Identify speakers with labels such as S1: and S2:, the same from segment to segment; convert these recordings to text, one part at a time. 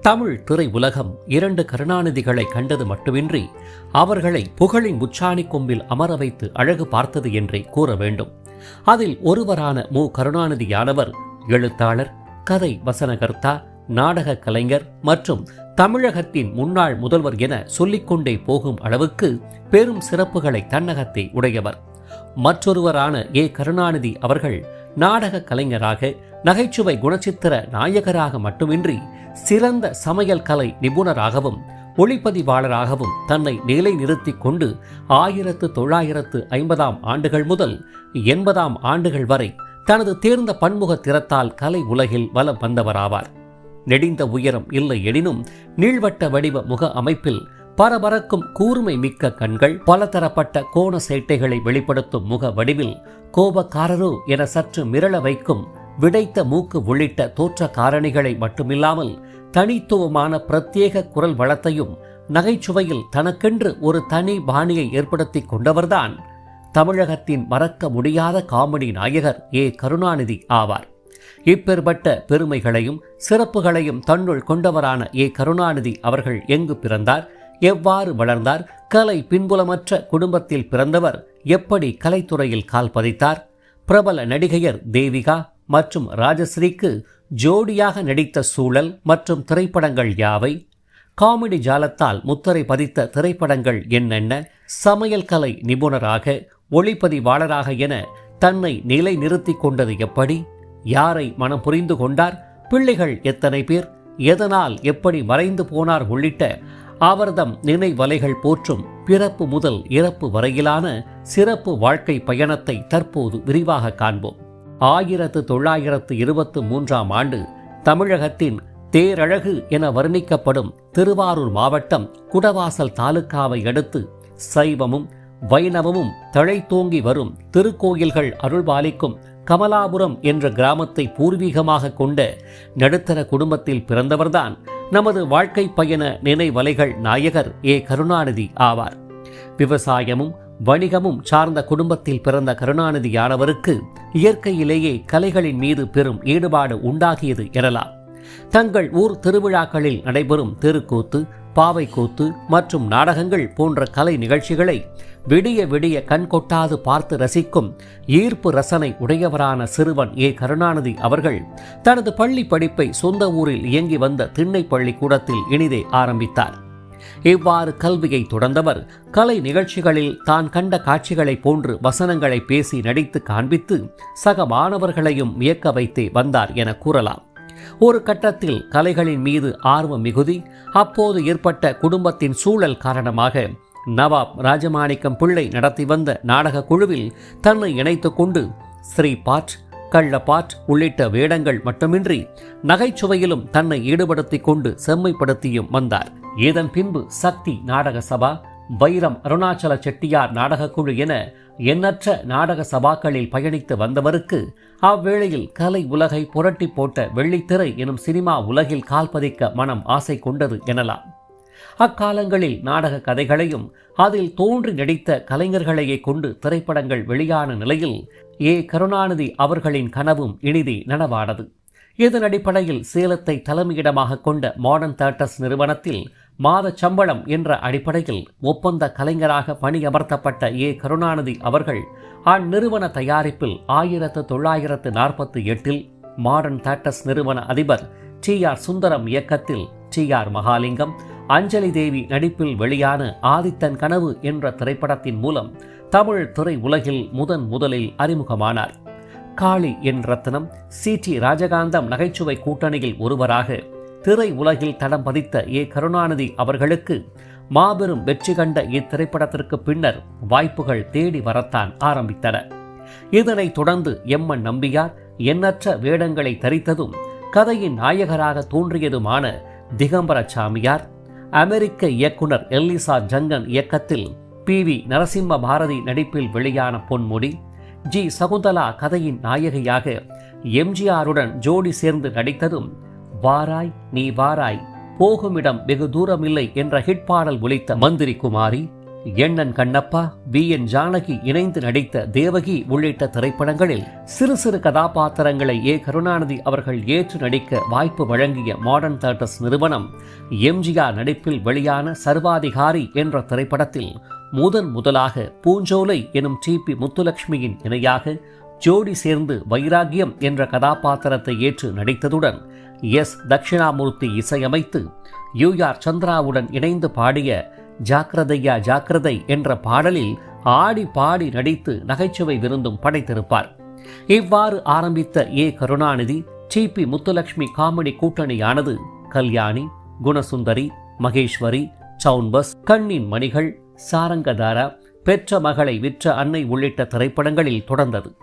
S1: தமிழ் திரை உலகம் இரண்டு கருணாநிதிகளை கண்டது மட்டுமின்றி அவர்களை புகழின் உச்சாணி கொம்பில் அமர வைத்து அழகு பார்த்தது என்றே கூற வேண்டும். அதில் ஒருவரான மு. கருணாநிதியானவர் எழுத்தாளர் கதை வசனகர்த்தா நாடக கலைஞர் மற்றும் தமிழகத்தின் முன்னாள் முதல்வர் என சொல்லிக்கொண்டே போகும் அளவுக்கு பெரும் சிறப்புகளை தன்னகத்தே உடையவர். மற்றொருவரான ஏ. கருணாநிதி அவர்கள் நாடக கலைஞராக நகைச்சுவை குணச்சித்திர நாயகராக மட்டுமின்றி சிறந்த சமையல் கலை நிபுணராகவும் ஒளிப்பதிவாளராகவும் தன்னை நிலை நிறுத்தி கொண்டு ஆயிரத்து தொள்ளாயிரத்து ஐம்பதாம் ஆண்டுகள் முதல் எண்பதாம் ஆண்டுகள் வரை தனது தேர்ந்த பன்முக திறத்தால் கலை உலகில் வலம் வந்தவராவார். நெடிந்த உயரம் இல்லை எனினும் நீள்வட்ட வடிவ முக அமைப்பில் பரபரக்கும் கூர்மை மிக்க கண்கள் பலதரப்பட்ட கோண சேட்டைகளை வெளிப்படுத்தும் முக வடிவில் கோபக்காரரோ என சற்று மிரள வைக்கும் விடைத்த மூக்கு உள்ளிட்ட தோற்ற காரணிகளை மட்டுமில்லாமல் தனித்துவமான பிரத்யேக குரல் வளத்தையும் நகைச்சுவையில் தனக்கென்று ஒரு தனி பாணியை ஏற்படுத்திக் கொண்டவர்தான் தமிழகத்தின் மறக்க முடியாத காமெடி நாயகர் ஏ. கருணாநிதி ஆவார். இப்பேற்பட்ட பெருமைகளையும் சிறப்புகளையும் தன்னுள் கொண்டவரான ஏ. கருணாநிதி அவர்கள் எங்கு பிறந்தார் எவ்வாறு வளர்ந்தார் கலை பின்புலமற்ற குடும்பத்தில் பிறந்தவர் எப்படி கலைத்துறையில் கால் பதித்தார் பிரபல நடிகையர் தேவிகா மற்றும் ராஜஸ்ரீக்கு ஜோடியாக நடித்த சூழல் மற்றும் திரைப்படங்கள் யாவை? காமெடி ஜாலத்தால் முத்திரை பதித்த திரைப்படங்கள் என்னென்ன? சமையல் கலை நிபுணராக ஒளிப்பதிவாளராக என தன்னை நிலைநிறுத்திக் கொண்டது எப்படி? யாரை மனம் புரிந்து கொண்டார்? பிள்ளைகள் எத்தனை பேர்? எதனால் எப்படி மறைந்து போனார் உள்ளிட்ட அவர்தம் நினைவலைகள் போற்றும் பிறப்பு முதல் இறப்பு வரையிலான சிறப்பு வாழ்க்கை பயணத்தை தற்போது விரிவாக காண்போம். ஆயிரத்து தொள்ளாயிரத்து இருபத்து மூன்றாம் ஆண்டு தமிழகத்தின் தேரழகு என வர்ணிக்கப்படும் திருவாரூர் மாவட்டம் குடவாசல் தாலுக்காவை அடுத்து சைவமும் வைணவமும் தழைத்தோங்கி வரும் திருக்கோயில்கள் அருள்பாலிக்கும் கமலாபுரம் என்ற கிராமத்தை பூர்வீகமாக கொண்ட நடுத்தர குடும்பத்தில் பிறந்தவர்தான் நமது வாழ்க்கை பயண நினைவலைகள் நாயகர் ஏ. கருணாநிதி ஆவார். விவசாயமும் வணிகமும் சார்ந்த குடும்பத்தில் பிறந்த கருணாநிதியானவருக்கு இயற்கையிலேயே கலைகளின் மீது பெரும் ஈடுபாடு உண்டாகியது எனலாம். தங்கள் ஊர் திருவிழாக்களில் நடைபெறும் தெருக்கூத்து பாவைக்கூத்து மற்றும் நாடகங்கள் போன்ற கலை நிகழ்ச்சிகளை விடிய விடிய கண்கொட்டாது பார்த்து ரசிக்கும் ஈர்ப்பு ரசனை உடையவரான சிறுவன் ஏ. கருணாநிதி அவர்கள் தனது பள்ளி படிப்பை சொந்த ஊரில் இயங்கி வந்த திண்ணை பள்ளிக்கூடத்தில் இனிதே ஆரம்பித்தார். இவ்வாறு கல்வியை தொடர்ந்தவர் கலை நிகழ்ச்சிகளில் தான் கண்ட காட்சிகளை போன்று வசனங்களை பேசி நடித்து காண்பித்து சக மாணவர்களையும் இயக்க வைத்தே வந்தார் என கூறலாம். ஒரு கட்டத்தில் கலைகளின் மீது ஆர்வம் மிகுதி அப்போது ஏற்பட்ட குடும்பத்தின் சூழல் காரணமாக நவாப் ராஜமாணிக்கம் பிள்ளை நடத்தி வந்த நாடக குழுவில் தன்னை இணைத்துக் கொண்டு ஸ்ரீ பாட் கள்ளப்பாட் உள்ளிட்ட வேடங்கள் மட்டுமின்றி நகைச்சுவையிலும் தன்னை ஈடுபடுத்திக் கொண்டு செம்மைப்படுத்தியும் வந்தார். இதன் பின்பு சக்தி நாடக சபா வைரம் அருணாச்சல செட்டியார் நாடகக்குழு என எண்ணற்ற நாடக சபாக்களில் பயணித்து வந்தவருக்கு அவ்வேளையில் கலை உலகை புரட்டி போட்ட வெள்ளித்திரை எனும் சினிமா உலகில் கால்பதிக்க மனம் ஆசை கொண்டது எனலாம். அக்காலங்களில் நாடக கதைகளையும் அதில் தோன்றி நடித்த கலைஞர்களையே கொண்டு திரைப்படங்கள் வெளியான நிலையில் ஏ கருணாநிதி அவர்களின் கனவும் இனிதி நனவானது. இதன் அடிப்படையில் சேலத்தை தலைமையிடமாக கொண்ட மாடர்ன் தேட்டர்ஸ் நிறுவனத்தில் மாத சம்பளம் என்ற அடிப்படையில் ஒப்பந்த கலைஞராக பணியமர்த்தப்பட்ட ஏ கருணாநிதி அவர்கள் அந்நிறுவன தயாரிப்பில் ஆயிரத்து தொள்ளாயிரத்து நாற்பத்தி எட்டில் மாடர்ன் தேட்டர்ஸ் நிறுவன அதிபர் டி ஆர் சுந்தரம் இயக்கத்தில் டி ஆர் மகாலிங்கம் அஞ்சலி தேவி நடிப்பில் வெளியான ஆதித்தன் கனவு என்ற திரைப்படத்தின் மூலம் தமிழ் திரை உலகில் முதன் முதலில் அறிமுகமானார். காளி என் ரத்னம் சி. டி. ராஜகாந்தம் நகைச்சுவை கூட்டணியில் ஒருவராக திரை உலகில் தடம் பதித்த ஏ. கருணாநிதி அவர்களுக்கு மாபெரும் வெற்றி கண்ட இத்திரைப்படத்திற்கு பின்னர் வாய்ப்புகள் தேடி வரத்தான் ஆரம்பித்தன. இதனைத் தொடர்ந்து எம்மன் நம்பியார் எண்ணற்ற வேடங்களை தரித்ததும் கதையின் நாயகராக தோன்றியதுமான திகம்பர சாமியார் அமெரிக்க இயக்குனர் எல்லிசா ஜங்கன் இயக்கத்தில் பி வி நரசிம்ம பாரதி நடிப்பில் வெளியான பொன்முடி ஜி சகுந்தலா கதையின் நாயகியாக எம்ஜிஆருடன் ஜோடி சேர்ந்து நடித்ததும் வாராய் நீ வாராய் போகுமிடம் வெகு தூரமில்லை என்ற ஹிட் பாடல் ஒலித்த மந்திரி குமாரி எண்ணன் கண்ணப்பா வி என் ஜானகி இணைந்து நடித்த தேவகி உள்ளிட்ட திரைப்படங்களில் சிறு சிறு கதாபாத்திரங்களை ஏ. கருணாநிதி அவர்கள் ஏற்று நடிக்க வாய்ப்பு வழங்கிய மாடர்ன் தேட்டர்ஸ் நிறுவனம் எம்ஜிஆர் நடிப்பில் வெளியான சர்வாதிகாரி என்ற திரைப்படத்தில் முதன் முதலாக பூஞ்சோலை எனும் டி பி. முத்துலட்சுமியின் இணையாக ஜோடி சேர்ந்து வைராகியம் என்ற கதாபாத்திரத்தை ஏற்று நடித்ததுடன் எஸ். தட்சிணாமூர்த்தி இசையமைத்து யூஆர் சந்திராவுடன் இணைந்து பாடிய ஜாக்கிரதையா ஜாக்கிரதை என்ற பாடலில் ஆடி பாடி நடித்து நகைச்சுவை விருந்தும் படைத்திருப்பார். இவ்வாறு ஆரம்பித்த A. Karunanidhi T P. Muthulakshmi comedy கூட்டணியானது Kalyani Gunasundari Maheswari சவுன்பஸ் கண்ணின் மணிகள் சாரங்கதாரா பெற்ற மகளை விற்ற அன்னை உள்ளிட்ட திரைப்படங்களில் தொடர்ந்தது.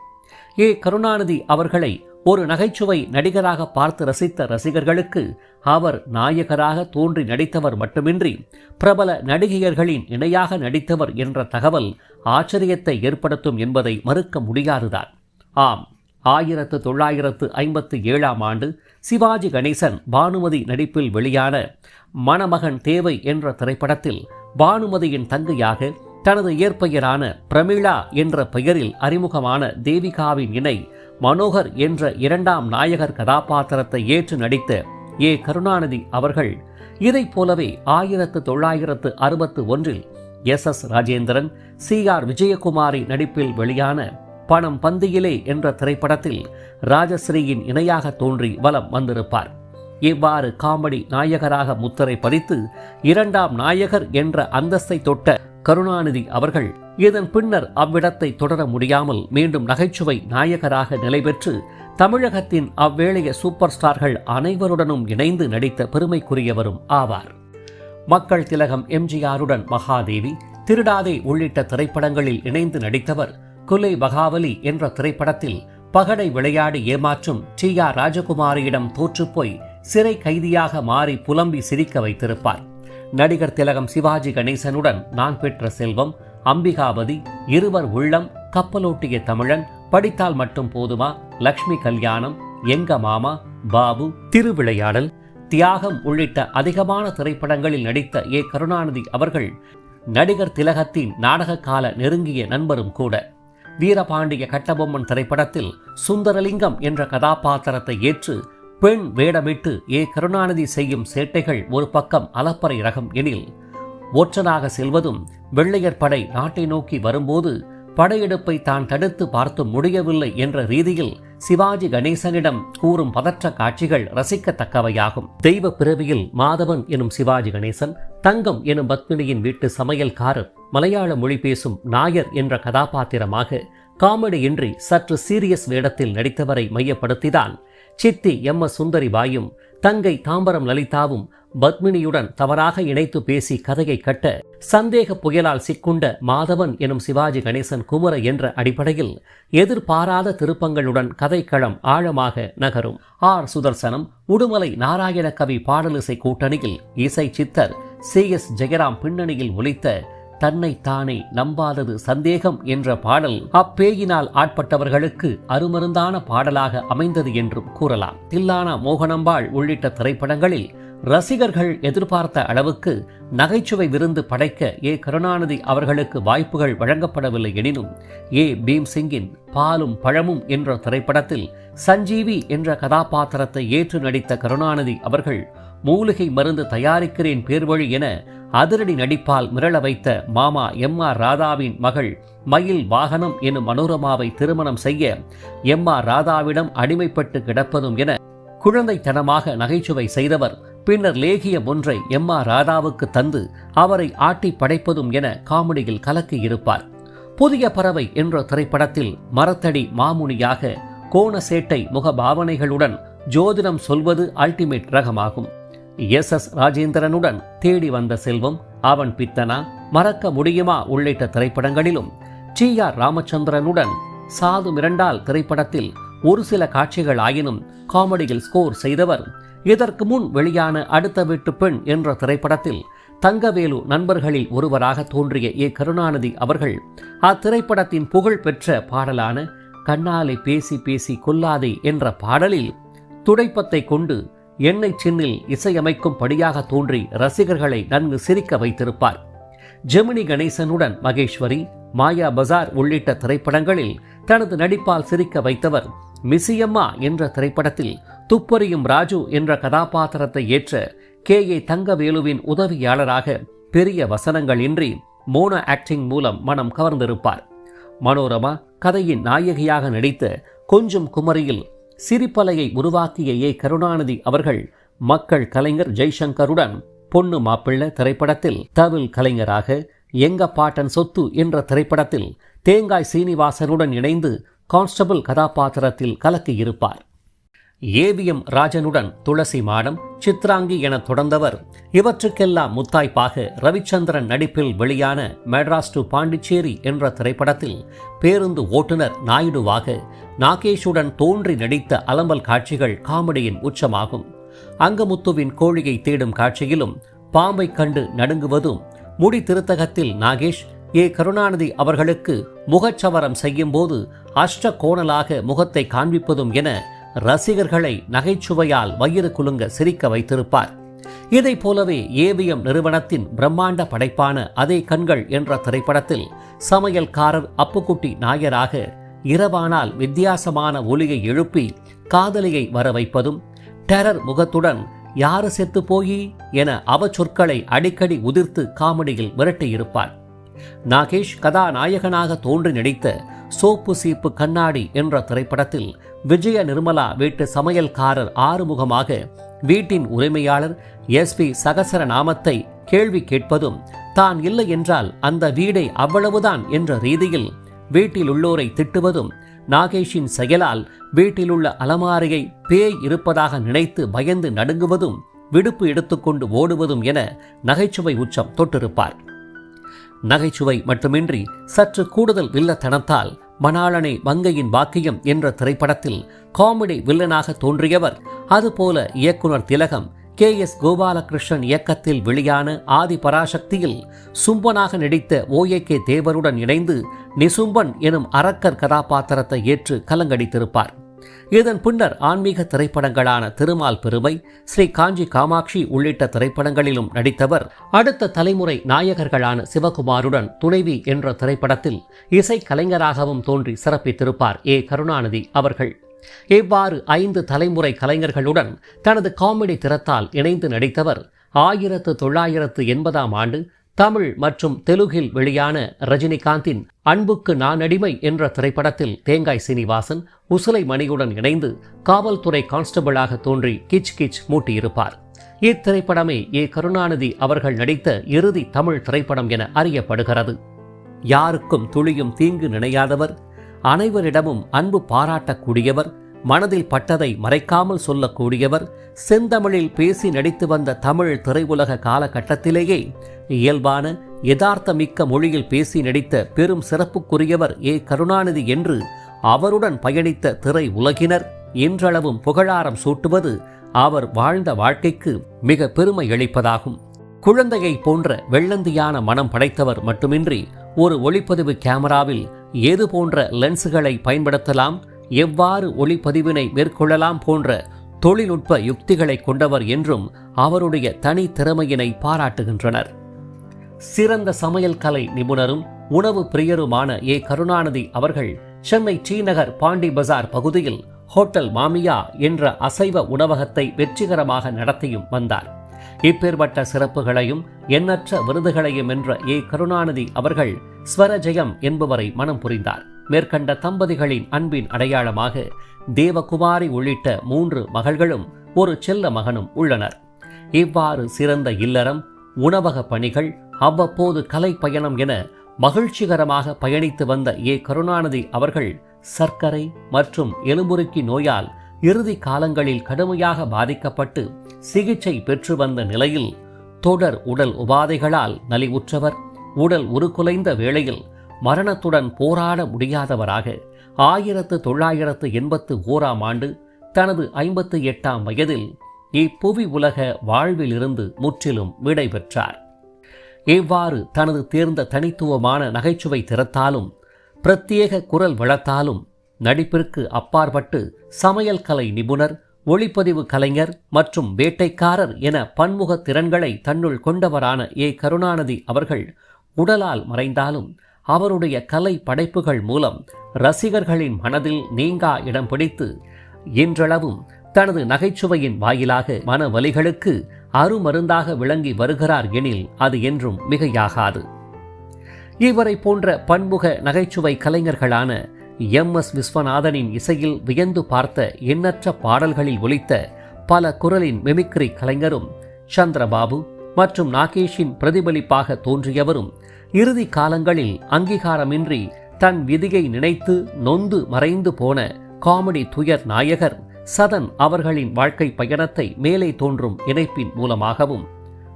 S1: ஏ. கருணாநிதி அவர்களை ஒரு நகைச்சுவை நடிகராக பார்த்து ரசித்த ரசிகர்களுக்கு அவர் நாயகராக தோன்றி நடித்தவர் மட்டுமின்றி பிரபல நடிகையர்களின் இணையாக நடித்தவர் என்ற தகவல் ஆச்சரியத்தை ஏற்படுத்தும் என்பதை மறுக்க முடியாதுதான். ஆம் ஆயிரத்து தொள்ளாயிரத்து ஐம்பத்து ஏழாம் ஆண்டு சிவாஜி கணேசன் பானுமதி நடிப்பில் வெளியான மணமகன் தேவை என்ற திரைப்படத்தில் பானுமதியின் தங்கையாக தனது இயற்பெயரான பிரமிளா என்ற பெயரில் அறிமுகமான தேவிகாவின் இணை மனோகர் என்ற இரண்டாம் நாயகர் கதாபாத்திரத்தை ஏற்று நடித்த ஏ. கருணாநிதி அவர்கள் இதைப் போலவே ஆயிரத்து தொள்ளாயிரத்து அறுபத்து ஒன்றில் S. S. Rajendran C. R. Vijayakumari நடிப்பில் வெளியான பணம் பந்தியிலே என்ற திரைப்படத்தில் ராஜஸ்ரீயின் இணையாக தோன்றி வலம் வந்திருப்பார். இவ்வாறு காமெடி நாயகராக முத்திரை பதித்து இரண்டாம் நாயகர் என்ற அந்தஸ்தை தொட்ட கருணாநிதி அவர்கள் இதன் பின்னர் அவ்விடத்தை தொடர முடியாமல் மீண்டும் நகைச்சுவை நாயகராக நிலை பெற்று தமிழகத்தின் அவ்வேளைய சூப்பர் ஸ்டார்கள் அனைவருடனும் இணைந்து நடித்த பெருமைக்குரியவரும் ஆவார். மக்கள் திலகம் எம்ஜிஆருடன் மகாதேவி திருடாதே உள்ளிட்ட திரைப்படங்களில் இணைந்து நடித்தவர் குலை பகாவலி என்ற திரைப்படத்தில் பகடை விளையாடி ஏமாற்றும் டி ஆர் ராஜகுமாரியிடம் தோற்றுப்போய் சிறை கைதியாக மாறி புலம்பி சிரிக்க வைத்திருப்பார். நடிகர் திலகம் சிவாஜி கணேசனுடன் நான் பெற்ற செல்வம் அம்பிகாபதி இருவர் உள்ளம் கப்பலோட்டிய தமிழன் படித்தால் மட்டும் போதுமா? லக்ஷ்மி கல்யாணம் எங்க மாமா பாபு திருவிளையாடல் தியாகம் உள்ளிட்ட அதிகமான திரைப்படங்களில் நடித்த ஏ. கருணாநிதி அவர்கள் நடிகர் திலகத்தின் நாடக கால நெருங்கிய நண்பரும் கூட. வீரபாண்டிய கட்டபொம்மன் திரைப்படத்தில் சுந்தரலிங்கம் என்ற கதாபாத்திரத்தை ஏற்று பெண் வேடமிட்டு ஏ கருணாநிதி செய்யும் சேட்டைகள் ஒரு பக்கம் அலப்பறை ரகம் எனில் ஒற்றனாக செல்வதும் வெள்ளையர் படை நாட்டை நோக்கி வரும்போது படையெடுப்பை தான் தடுத்து பார்த்து முடியவில்லை என்ற ரீதியில் சிவாஜி கணேசனிடம் கூறும் பதற்ற காட்சிகள் ரசிக்கத்தக்கவையாகும். தெய்வ பிறவியில் மாதவன் எனும் சிவாஜி கணேசன் தங்கம் எனும் பத்மினியின் வீட்டு சமையல்காரர் மலையாள மொழி பேசும் நாயர் என்ற கதாபாத்திரமாக காமெடியின்றி சற்று சீரியஸ் வேடத்தில் நடித்தவரை மையப்படுத்திதான் சித்தி எம் எஸ் சுந்தரி பாயும் தங்கை தாம்பரம் லலிதாவும் பத்மினியுடன் தவறாக இணைத்து பேசி கதையை கட்ட சந்தேக புயலால் சிக்குண்ட மாதவன் எனும் சிவாஜி கணேசன் குமர என்ற அடிப்படையில் எதிர்பாராத திருப்பங்களுடன் கதைக்களம் ஆழமாக நகரும். ஆர் சுதர்சனம் உடுமலை நாராயண கவி பாடலிசை கூட்டணியில் இசை சித்தர் சி எஸ் ஜெயராம் பின்னணியில் ஒலித்த தன்னை தானே நம்பாதது சந்தேகம் என்ற பாடல் அப்பேயினால் ஆட்பட்டவர்களுக்கு அருமருந்தான பாடலாக அமைந்தது என்றும் கூறலாம். தில்லானா மோகனம்பாள் உள்ளிட்ட திரைப்படங்களில் ரசிகர்கள் எதிர்பார்த்த அளவுக்கு நகைச்சுவை விருந்து படைக்க ஏ. கருணாநிதி அவர்களுக்கு வாய்ப்புகள் வழங்கப்படவில்லை எனினும் ஏ. பீம்சிங்கின் பாலும் பழமும் என்ற திரைப்படத்தில் சஞ்சீவி என்ற கதாபாத்திரத்தை ஏற்று நடித்த கருணாநிதி அவர்கள் மூலிகை மருந்து தயாரிக்கிறேன் பேர்வழி என அதிரடி நடிப்பால் மிரள வைத்த மாமா எம் ஆர் ராதாவின் மகள் மயில் வாகனம் எனும் மனோரமாவை திருமணம் செய்ய எம் ஆர் ராதாவிடம் அடிமைப்பட்டு கிடப்பதும் என குழந்தைத்தனமாக நகைச்சுவை செய்தவர். பின்னர் லேகியம் ஒன்றை எம் ஆர் ராதாவுக்கு தந்து அவரை ஆட்டி படைப்பதும் என காமெடியில் கலக்கியிருப்பார் புதிய பறவை என்ற திரைப்படத்தில் மரத்தடி மாமுனியாக கோணசேட்டை முகபாவனைகளுடன் ஜோதிடம் சொல்வது அல்டிமேட் ரகமாகும். எஸ் எஸ் ராஜேந்திரனுடன் தேடி வந்த செல்வம் அவன் பித்தனா மறக்க முடியுமா உள்ளிட்ட திரைப்படங்களிலும் டி ஆர் ராமச்சந்திரனுடன் சாது மிரண்டால் திரைப்படத்தில் ஒரு சில காட்சிகள் ஆயினும் காமெடியில் ஸ்கோர் செய்தவர் இதற்கு முன் வெளியான அடுத்த வீட்டு பெண் என்ற திரைப்படத்தில் தங்கவேலு நண்பர்களில் ஒருவராக தோன்றிய ஏ. கருணாநிதி அவர்கள் அத்திரைப்படத்தின் புகழ் பெற்ற பாடலான கண்ணாலை பேசி பேசி கொல்லாதே என்ற பாடலில் துடைப்பத்தை கொண்டு எண்ணெய் சின்னில் இசையமைக்கும் படியாக தோன்றி ரசிகர்களை நன்கு சிரிக்க வைத்திருப்பார். ஜெமினி கணேசனுடன் மகேஸ்வரி மாயா பஜார் உள்ளிட்ட திரைப்படங்களில் தனது நடிப்பால் சிரிக்க வைத்தவர் மிசியம்மா என்ற திரைப்படத்தில் துப்பறியும் ராஜு என்ற கதாபாத்திரத்தை ஏற்ற கே. ஏ. தங்கவேலுவின் உதவியாளராக பெரிய வசனங்கள் இன்றி மோனோ ஆக்டிங் மூலம் மனம் கவர்ந்திருப்பார். மனோரமா கதையின் நாயகியாக நடித்த கொஞ்சம் குமரியில் சிரிப்பலையை உருவாக்கிய ஏ கருணாநிதி அவர்கள் மக்கள் கலைஞர் ஜெய்சங்கருடன் பொண்ணு மாப்பிள்ளை திரைப்படத்தில் தவில் கலைஞராக எங்க பாட்டன் சொத்து என்ற திரைப்படத்தில் தேங்காய் சீனிவாசனுடன் இணைந்து கான்ஸ்டபிள் கதாபாத்திரத்தில் கலக்கியிருப்பார். ஏவிஎம் ராஜனுடன் துளசி மாடம் சித்ராங்கி என தொடர்ந்தவர். இவற்றுக்கெல்லாம் முத்தாய்ப்பாக ரவிச்சந்திரன் நடிப்பில் வெளியான மெட்ராஸ் டு பாண்டிச்சேரி என்ற திரைப்படத்தில் பேருந்து ஓட்டுநர் நாயுடுவாக நாகேஷுடன் தோன்றி நடித்த அலம்பல் காட்சிகள் காமெடியின் உச்சமாகும். அங்கமுத்துவின் கோழியை தேடும் காட்சியிலும் பாம்பை கண்டு நடுங்குவதும் முடி திருத்தகத்தில் நாகேஷ் ஏ. கருணாநிதி அவர்களுக்கு முகச்சவரம் செய்யும்போது அஷ்ட கோணலாக முகத்தை காண்பிப்பதும் என ரசிகர்களை நகைச்சுவையால் வயிறு குலுங்க சிரிக்க வைத்திருப்பார். இதை போலவே ஏவிஎம் நிறுவனத்தின் பிரம்மாண்ட படைப்பான அதே கண்கள் என்ற திரைப்படத்தில் சமையல்காரர் அப்புக்குட்டி நாயராக இரவானால் வித்தியாசமான ஒலியை எழுப்பி காதலியை வர வைப்பதும் டெரர் முகத்துடன் யாரு செத்து போயி? என அவச்சொற்களை அடிக்கடி உதிர்த்து காமெடியில் விரட்டியிருப்பார். நாகேஷ் கதாநாயகனாக தோன்றி நடித்த சோப்பு சீப்பு கண்ணாடி என்ற திரைப்படத்தில் விஜய நிர்மலா வீட்டு சமையல்காரர் ஆறுமுகமாக வீட்டின் உரிமையாளர் எஸ் பி சகசர நாமத்தை கேள்வி கேட்பதும் தான் இல்லை என்றால் அந்த வீடை அவ்வளவுதான் என்ற ரீதியில் வீட்டில் உள்ளோரை திட்டுவதும் நாகேஷின் செயலால் வீட்டிலுள்ள அலமாரியை பேய் இருப்பதாக நினைத்து பயந்து நடுங்குவதும் விடுப்பு எடுத்துக்கொண்டு ஓடுவதும் என நகைச்சுவை உச்சம் தொட்டிருப்பார். நகைச்சுவை மட்டுமின்றி சற்று கூடுதல் வில்லத்தனத்தால் மணாளனை மங்கையின் வாக்கியம் என்ற திரைப்படத்தில் காமெடி வில்லனாக தோன்றியவர். அதுபோல இயக்குனர் திலகம் கே எஸ் கோபாலகிருஷ்ணன் இயக்கத்தில் வெளியான ஆதி பராசக்தியில் சும்பனாக நடித்த ஓஏ கே தேவருடன் இணைந்து நிசும்பன் எனும் அரக்கர் கதாபாத்திரத்தை ஏற்று கலங்கடித்திருப்பார். இதன் பின்னர் ஆன்மீக திரைப்படங்களான திருமால் பெருமை ஸ்ரீ காஞ்சி காமாட்சி உள்ளிட்ட திரைப்படங்களிலும் நடித்தவர். அடுத்த தலைமுறை நாயகர்களான சிவகுமாருடன் துணைவி என்ற திரைப்படத்தில் இசை கலைஞராகவும் தோன்றி சிறப்பித்திருப்பார் ஏ. கருணாநிதி அவர்கள். இவ்வாறு ஐந்து தலைமுறை கலைஞர்களுடன் தனது காமெடி திறத்தால் இணைந்து நடித்தவர் ஆயிரத்து தொள்ளாயிரத்து எண்பதாம் ஆண்டு தமிழ் மற்றும் தெலுகில் வெளியான ரஜினிகாந்தின் அன்புக்கு நான் அடிமை என்ற திரைப்படத்தில் தேங்காய் சீனிவாசன் உசுலை மணியுடன் இணைந்து காவல்துறை கான்ஸ்டபிளாக தோன்றி கிச் கிச் மூட்டியிருப்பார். இத்திரைப்படமே ஏ. கருணாநிதி அவர்கள் நடித்த இறுதி தமிழ் திரைப்படம் என அறியப்படுகிறது. யாருக்கும் துளியும் தீங்கு நினையாதவர் அனைவரிடமும் அன்பு பாராட்டக்கூடியவர் மனதில் பட்டதை மறைக்காமல் சொல்லக்கூடியவர் செந்தமிழில் பேசி நடித்து வந்த தமிழ் திரையுலக காலகட்டத்திலேயே இயல்பான யதார்த்தமிக்க மொழியில் பேசி நடித்த பெரும் சிறப்புக்குரியவர் ஏ. கருணாநிதி என்று அவருடன் பயணித்த திரை உலகினர் இன்றளவும் புகழாரம் சூட்டுவது அவர் வாழ்ந்த வாழ்க்கைக்கு மிக பெருமை அளிப்பதாகும். குழந்தையை போன்ற வெள்ளந்தியான மனம் படைத்தவர் மட்டுமின்றி ஒரு ஒளிப்பதிவு கேமராவில் ஏது போன்ற லென்ஸுகளை பயன்படுத்தலாம்? எவ்வாறு ஒளிப்பதிவினை மேற்கொள்ளலாம் போன்ற தொழில்நுட்ப யுக்திகளை கொண்டவர் என்றும் அவருடைய தனி திறமையினை பாராட்டுகின்றனர். சிறந்த சமையல் கலை நிபுணரும் உணவு பிரியருமான ஏ. கருணாநிதி அவர்கள் சென்னை ஸ்ரீநகர் பாண்டி பஜார் பகுதியில் ஹோட்டல் மாமியா என்ற அசைவ உணவகத்தை வெற்றிகரமாக நடத்தியும் வந்தார். இப்பேற்பட்ட சிறப்புகளையும் எண்ணற்ற விருதுகளையும் என்ற ஏ. கருணாநிதி அவர்கள் ஸ்வரஜெயம் என்பவரை மனம் புரிந்தார். மேற்கண்ட தம்பதிகளின் அன்பின் அடையாளமாக தேவகுமாரி உள்ளிட்ட மூன்று மகள்களும் ஒரு செல்ல மகனும் உள்ளனர். இவ்வாறு சிறந்த இல்லறம் உணவக பணிகள் அவ்வப்போது கலை பயணம் என மகிழ்ச்சிகரமாக பயணித்து வந்த ஏ. கருணாநிதி அவர்கள் சர்க்கரை மற்றும் எலும்புருக்கி நோயால் இறுதி காலங்களில் கடுமையாக பாதிக்கப்பட்டு சிகிச்சை பெற்று வந்த நிலையில் தொடர் உடல் உபாதைகளால் நலிவுற்றவர் உடல் உருக்குலைந்த வேளையில் மரணத்துடன் போராட முடியாதவராக ஆயிரத்து தொள்ளாயிரத்து எண்பத்து ஓராம் ஆண்டு தனது ஐம்பத்து எட்டாம் வயதில் இப்புவி உலக வாழ்விலிருந்து முற்றிலும் விடை பெற்றார் இவ்வாறு தனது தேர்ந்த தனித்துவமான நகைச்சுவை திறத்தாலும் பிரத்யேக குரல் வளத்தாலும் நடிப்பிற்கு அப்பாற்பட்டு சமையல் கலை நிபுணர் ஒளிப்பதிவு கலைஞர் மற்றும் வேட்டைக்காரர் என பன்முக திறன்களை தன்னுள் கொண்டவரான ஏ. கருணாநிதி அவர்கள் உடலால் மறைந்தாலும் அவருடைய கலை படைப்புகள் மூலம் ரசிகர்களின் மனதில் நீங்கா இடம் பிடித்து இன்றளவும் தனது நகைச்சுவையின் வாயிலாக மன வலிகளுக்கு அருமருந்தாக விளங்கி வருகிறார் எனில் அது என்றும் மிகையாகாது. இவரை போன்ற பன்முக நகைச்சுவை கலைஞர்களான எம். எஸ். விஸ்வநாதனின் இசையில் வியந்து பார்த்த எண்ணற்ற பாடல்களில் ஒலித்த பல குரலின் மெமிக்ரி கலைஞரும் சந்திரபாபு மற்றும் நாகேஷின் பிரதிபலிப்பாக தோன்றியவரும் இறுதி காலங்களில் அங்கீகாரமின்றி தன் விதியை நினைத்து நொந்து மறைந்து போன காமெடி துயர் நாயகர் சதன் அவர்களின் வாழ்க்கை பயணத்தை மேலே தோன்றும் இணைப்பின் மூலமாகவும்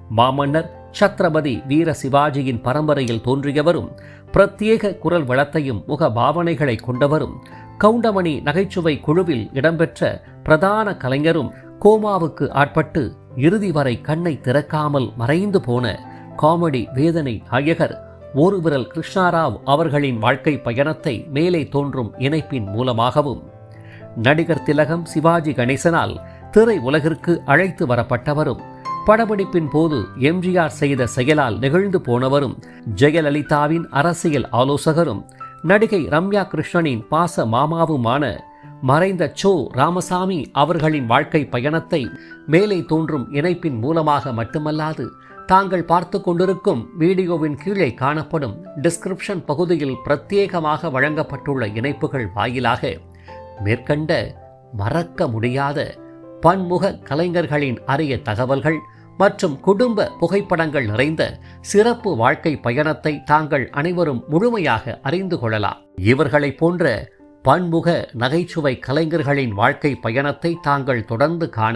S1: மாமன்னர் சத்ரபதி வீர சிவாஜியின் பரம்பரையில் தோன்றியவரும் பிரத்யேக குரல் வளத்தையும் முக பாவனைகளை கொண்டவரும் கவுண்டமணி நகைச்சுவை குழுவில் இடம்பெற்ற பிரதான கலைஞரும் கோமாவுக்கு ஆட்பட்டு இறுதி வரை கண்ணை திறக்காமல் மறைந்து போன காமெடி வேதனை நாயகர் ஒரு விரல் கிருஷ்ணாராவ் அவர்களின் வாழ்க்கை பயணத்தை மேலே தோன்றும் இணைப்பின் மூலமாகவும் நடிகர் திலகம் சிவாஜி கணேசனால் திரை உலகிற்கு அழைத்து வரப்பட்டவரும் படப்பிடிப்பின் போது எம்ஜிஆர் செய்த செயலால் நெகிழ்ந்து போனவரும் ஜெயலலிதாவின் அரசியல் ஆலோசகரும் நடிகை ரம்யா கிருஷ்ணனின் பாச மாமாவுமான மறைந்த சோ ராமசாமி அவர்களின் வாழ்க்கை பயணத்தை மேலே தோன்றும் இணைப்பின் மூலமாக மட்டுமல்லாது தாங்கள் பார்த்து கொண்டிருக்கும் வீடியோவின் கீழே காணப்படும் டிஸ்கிரிப்ஷன் பகுதியில் பிரத்யேகமாக வழங்கப்பட்டுள்ள இணைப்புகள் வாயிலாக மேற்கண்ட மறக்க முடியாத பன்முக கலைஞர்களின் அரிய தகவல்கள் மற்றும் குடும்ப புகைப்படங்கள் நிறைந்த சிறப்பு வாழ்க்கை பயணத்தை தாங்கள் அனைவரும் முழுமையாக அறிந்து கொள்ளலாம். இவர்களைப் போன்ற பன்முக நகைச்சுவை கலைஞர்களின் வாழ்க்கை பயணத்தை தாங்கள் தொடர்ந்து காண